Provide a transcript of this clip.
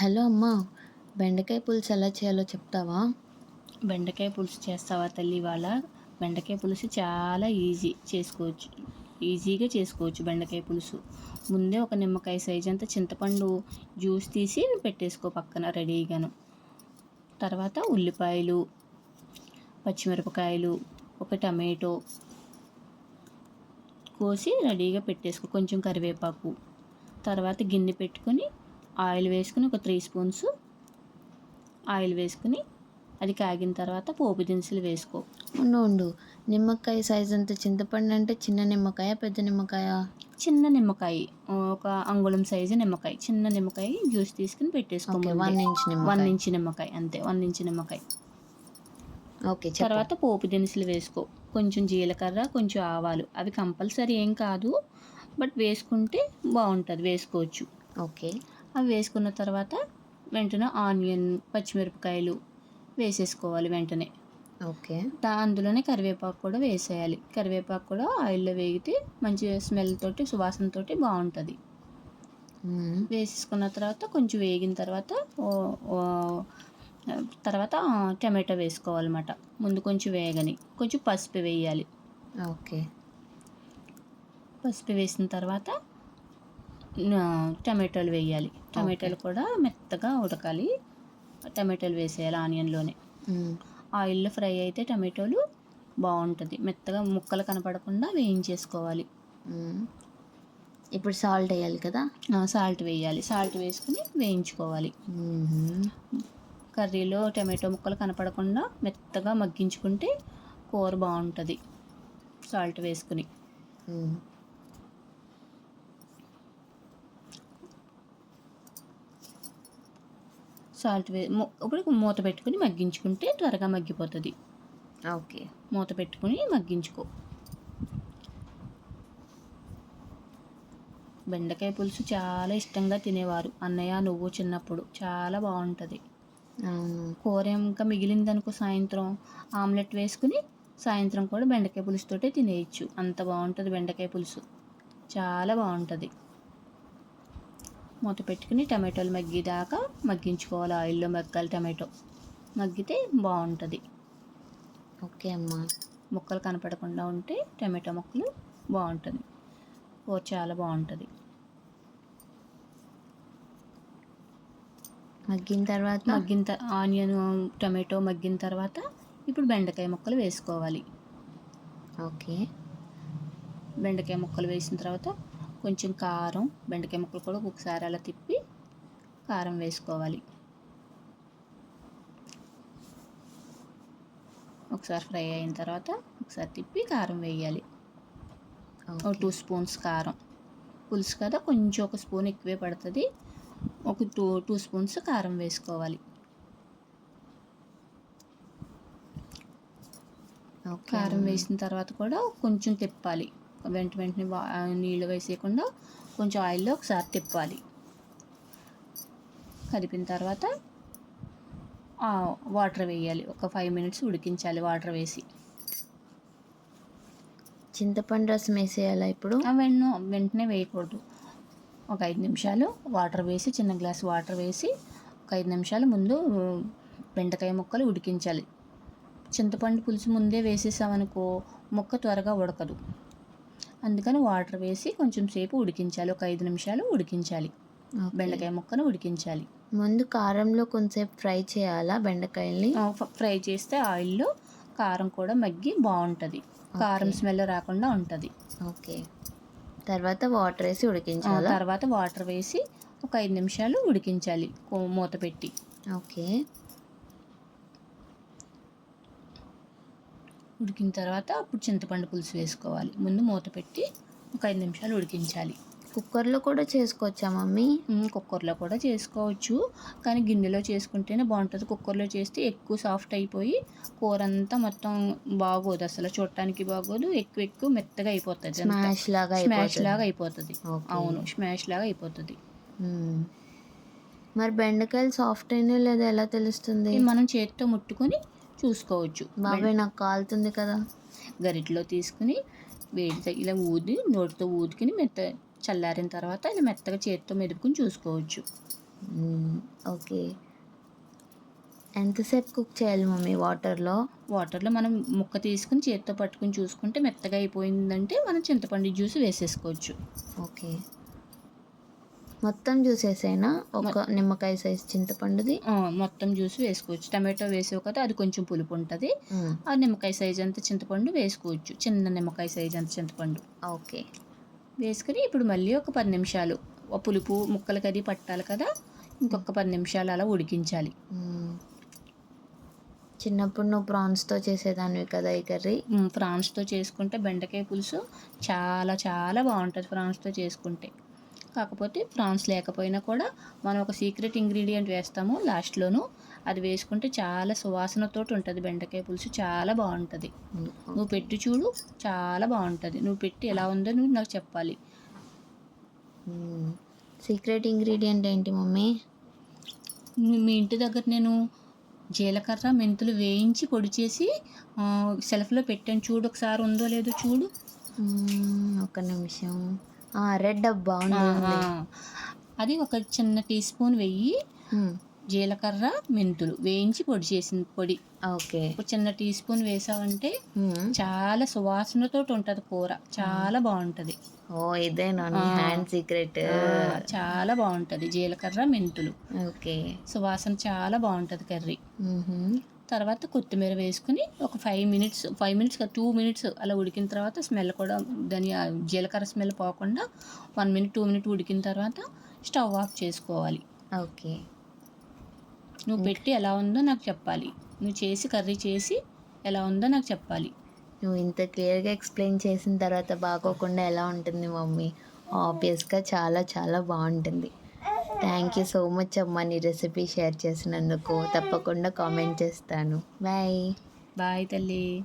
Hello అమ్మా బెండకాయ పులుసు ఎలా చేయాలో చెప్తావా? బెండకాయ పులుసు చేస్తావా తల్లి ఇవాళ? బెండకాయ పులుసు చాలా ఈజీ చేసుకోవచ్చు. ఈజీగా చేసుకోవచ్చు బెండకాయ పులుసు. ముందే ఒక నిమ్మకాయ సైజ్ అంత చింతపండు జ్యూస్ తీసి పెట్టేసుకో పక్కన రెడీగాను. తర్వాత ఉల్లిపాయలు పచ్చిమిరపకాయలు ఒక టమాటో కోసి రెడీగా పెట్టేసుకో కొంచెం కరివేపాకు. తర్వాత గిన్నె పెట్టుకొని ఆయిల్ వేసుకుని ఒక త్రీ స్పూన్స్ ఆయిల్ వేసుకుని అది కాగిన తర్వాత పోపు దినుసులు వేసుకో. ఉండు ఉండు. నిమ్మకాయ సైజ్ అంత చింతపండు అంటే చిన్న నిమ్మకాయ పెద్ద నిమ్మకాయ? చిన్న నిమ్మకాయ. ఒక అంగుళం సైజు నిమ్మకాయ. చిన్న నిమ్మకాయ జ్యూస్ తీసుకుని పెట్టేసుకో ఓకే ముందే. వన్ ఇంచ్ వన్ నిమ్మకాయ ఇంచ్ నిమ్మకాయ. అంతే వన్ ఇంచ్ నిమ్మకాయ. ఓకే తర్వాత పోపు దినుసులు వేసుకో. కొంచెం జీలకర్ర కొంచెం ఆవాలు. అవి కంపల్సరీ ఏం కాదు బట్ వేసుకుంటే బాగుంటుంది వేసుకోవచ్చు. ఓకే అవి వేసుకున్న తర్వాత వెంటనే ఆనియన్ పచ్చిమిరపకాయలు వేసేసుకోవాలి వెంటనే. ఓకే. అందులోనే కరివేపాకు కూడా వేసేయాలి. కరివేపాకు కూడా ఆయిల్లో వేగితే మంచి స్మెల్ తోటి సువాసన తోటి బాగుంటుంది. వేసేసుకున్న తర్వాత కొంచెం వేగిన తర్వాత తర్వాత టమాటో వేసుకోవాలన్నమాట. ముందు కొంచెం వేగని కొంచెం పసుపు వేయాలి. ఓకే. పసుపు వేసిన తర్వాత టమాటోలు వేయాలి. టమాటోలు కూడా మెత్తగా ఉడకాలి. టమాటోలు వేసేయాలి ఆనియన్లోనే. ఆయిల్లో ఫ్రై అయితే టమాటోలు బాగుంటుంది. మెత్తగా ముక్కలు కనపడకుండా వేయించేసుకోవాలి. ఇప్పుడు సాల్ట్ వేయాలి కదా? సాల్ట్ వేయాలి. సాల్ట్ వేసుకుని వేయించుకోవాలి. కర్రీలో టమాటో ముక్కలు కనపడకుండా మెత్తగా మగ్గించుకుంటే కూర బాగుంటుంది. సాల్ట్ వేసుకుని. సాల్ట్ వే ఇప్పుడు మూత పెట్టుకుని మగ్గించుకుంటే త్వరగా మగ్గిపోతుంది. ఓకే. మూత పెట్టుకుని మగ్గించుకో. బెండకాయ పులుసు చాలా ఇష్టంగా తినేవారు. అన్నయ్య నువ్వు చిన్నప్పుడు చాలా బాగుంటుంది కూర ఇంకా మిగిలిందనుకో సాయంత్రం ఆమ్లెట్ వేసుకుని సాయంత్రం కూడా బెండకాయ పులుసుతోటే తినేయచ్చు. అంత బాగుంటుంది బెండకాయ పులుసు. చాలా బాగుంటుంది మూత పెట్టుకుని టమాటోలు మగ్గిదాకా మగ్గించుకోవాలి. ఆయిల్లో మగ్గాలి టమాటో. మగ్గితే బాగుంటుంది. ఓకే అమ్మా. ముక్కలు కనపడకుండా ఉంటే టమాటో ముక్కలు బాగుంటుంది. కూర చాలా బాగుంటుంది. మగ్గిన తర్వాత? మగ్గిన ఆనియన్ టమాటో మగ్గిన తర్వాత ఇప్పుడు బెండకాయ ముక్కలు వేసుకోవాలి. ఓకే. బెండకాయ ముక్కలు వేసిన తర్వాత కొంచెం కారం బెండకాయ ముక్కలు కూడా ఒకసారి అలా తిప్పి కారం వేసుకోవాలి. ఒకసారి ఫ్రై అయిన తర్వాత ఒకసారి తిప్పి కారం వేయాలి. ఒక టూ స్పూన్స్ కారం. పులుసు కదా కొంచెం ఒక స్పూన్ ఎక్కువే పడుతుంది. ఒక టూ టూ స్పూన్స్ కారం వేసుకోవాలి. కారం. వేసిన తర్వాత కూడా కొంచెం తిప్పాలి. వెంట వెంటనే నీళ్ళు వేసేయకుండా కొంచెం ఆయిల్లో ఒకసారి తిప్పాలి. కదిపిన తర్వాత వాటర్ వేయాలి. ఒక ఫైవ్ మినిట్స్ ఉడికించాలి వాటర్ వేసి. చింతపండు రసం వేసేయాలా ఇప్పుడు? వెన్న వెంటనే వేయకూడదు. ఒక ఐదు నిమిషాలు వాటర్ వేసి చిన్న గ్లాస్ వాటర్ వేసి ఒక ఐదు నిమిషాలు ముందు బెండకాయ ముక్కలు ఉడికించాలి. చింతపండు పులుసు ముందే వేసేసామనుకో ముక్క త్వరగా ఉడకదు. అందుకని వాటర్ వేసి కొంచెం సేపు ఉడికించాలి. ఒక ఐదు నిమిషాలు ఉడికించాలి. బెండకాయ ముక్కను ఉడికించాలి. ముందు కారంలో కొంచెంసేపు ఫ్రై చేయాలా బెండకాయల్ని? ఫ్రై చేస్తే ఆయిల్లో కారం కూడా మగ్గి బాగుంటుంది. కారం. స్మెల్ రాకుండా ఉంటుంది. ఓకే. తర్వాత వాటర్ వేసి ఉడికించాలా? తర్వాత వాటర్ వేసి ఒక ఐదు నిమిషాలు ఉడికించాలి. మూత పెట్టి. ఓకే. ఉడికిన తర్వాత అప్పుడు చింతపండు పులుసు వేసుకోవాలి. ముందు మూత పెట్టి ఒక ఐదు నిమిషాలు ఉడికించాలి. కుక్కర్లో కూడా చేసుకోవచ్చా మమ్మీ? కుక్కర్లో కూడా చేసుకోవచ్చు. కానీ గిన్నెలో చేసుకుంటేనే బాగుంటుంది. కుక్కర్లో చేస్తే ఎక్కువ సాఫ్ట్ అయిపోయి కూర అంతా మొత్తం బాగోదు. అసలు చూడటానికి బాగోదు. ఎక్కువ ఎక్కువ మెత్తగా అయిపోతుంది. స్మాష్ లాగా స్మాష్ అయిపోతుంది. లాగా అయిపోతుంది. అవును స్మాష్ లాగా అయిపోతుంది. మరి బెండకాయలు సాఫ్ట్ అయినా లేదా ఎలా తెలుస్తుంది? మనం చేతితో ముట్టుకొని చూసుకోవచ్చు. బాబాయ్ నాకు కాలుతుంది కదా. గరిటలో తీసుకుని వేడి ఇలా ఊది నోటితో ఊదుకుని మెత్త చల్లారిన తర్వాత ఇలా మెత్తగా చేతితో మెదుపుకుని చూసుకోవచ్చు. ఓకే ఎంతసేపు కుక్ చేయాలి మమ్మీ వాటర్లో? వాటర్లో మనం ముక్క తీసుకుని చేత్తో పట్టుకుని చూసుకుంటే మెత్తగా అయిపోయిందంటే మనం చింతపండు జ్యూస్ వేసేసుకోవచ్చు. ఓకే మొత్తం జ్యూస్ వేసేనా ఒక నిమ్మకాయ సైజ్ చింతపండుది. మొత్తం జ్యూస్ వేసుకోవచ్చు. టమాటో వేసావు కదా అది కొంచెం పులుపు ఉంటుంది. ఆ నిమ్మకాయ సైజ్ అంత చింతపండు వేసుకోవచ్చు. చిన్న నిమ్మకాయ సైజ్ అంత చింతపండు. ఓకే. వేసుకుని ఇప్పుడు మళ్ళీ ఒక పది నిమిషాలు. పులుపు ముక్కలకి అది పట్టాలి కదా ఇంకొక పది నిమిషాలు అలా ఉడికించాలి. చిన్నప్పుడు నువ్వు ప్రాన్స్తో చేసేదానివి కదా ఈ కర్రీ? మ్, ఫ్రాన్స్తో చేసుకుంటే బెండకాయ పులుసు చాలా చాలా బాగుంటుంది ఫ్రాన్స్తో చేసుకుంటే. కాకపోతే ఫ్రాన్స్ లేకపోయినా కూడా మనం ఒక సీక్రెట్ ఇంగ్రీడియంట్ వేస్తాము లాస్ట్లోను అది వేసుకుంటే చాలా సువాసనతో ఉంటుంది బెండకాయ పులుసు చాలా బాగుంటుంది. నువ్వు పెట్టి చూడు చాలా బాగుంటుంది నువ్వు పెట్టి ఎలా ఉందో నువ్వు నాకు చెప్పాలి. సీక్రెట్ ఇంగ్రీడియంట్ ఏంటి మమ్మీ మీ- ఇంటి దగ్గర నేను జీలకర్ర మెంతులు వేయించి పొడి చేసి సెల్ఫ్లో పెట్టాను చూడు ఒకసారి ఉందో లేదో చూడు. ఒక్క నిమిషం రెడ్ డబ్బా ఉంది. అది ఒక చిన్న టీ స్పూన్ వెయ్యి. జీలకర్ర మెంతులు వేయించి పొడి చేసిన పొడి ఓకే ఒక చిన్న టీ స్పూన్ వేసావంటే. చాలా సువాసనతో ఉంటుంది కూర చాలా బాగుంటుంది ఓ ఇదేనా. హ్యాండ్ సీక్రెట్ చాలా బాగుంటుంది జీలకర్ర మెంతులు ఓకే సువాసన చాలా బాగుంటుంది కర్రీ. తర్వాత కొత్తిమీర వేసుకుని ఒక five minutes five minutes two minutes అలా ఉడికిన తర్వాత స్మెల్ కూడా దాని జీలకర్ర స్మెల్ పోకుండా వన్ మినిట్ టూ మినిట్ ఉడికిన తర్వాత స్టవ్ ఆఫ్ చేసుకోవాలి. ఓకే. నువ్వు పెట్టి ఎలా ఉందో నాకు చెప్పాలి. నువ్వు చేసి కర్రీ చేసి ఎలా ఉందో నాకు చెప్పాలి. నువ్వు ఇంత క్లియర్గా ఎక్స్ప్లెయిన్ చేసిన తర్వాత బాగోకుండా ఎలా ఉంటుంది మమ్మీ? ఆబ్వియస్గా చాలా చాలా బాగుంటుంది. థ్యాంక్ యూ సో మచ్ అమ్మ. నీ రెసిపీ షేర్ చేసినందుకు తప్పకుండా కామెంట్ చేస్తాను. బాయ్ బాయ్ తల్లి.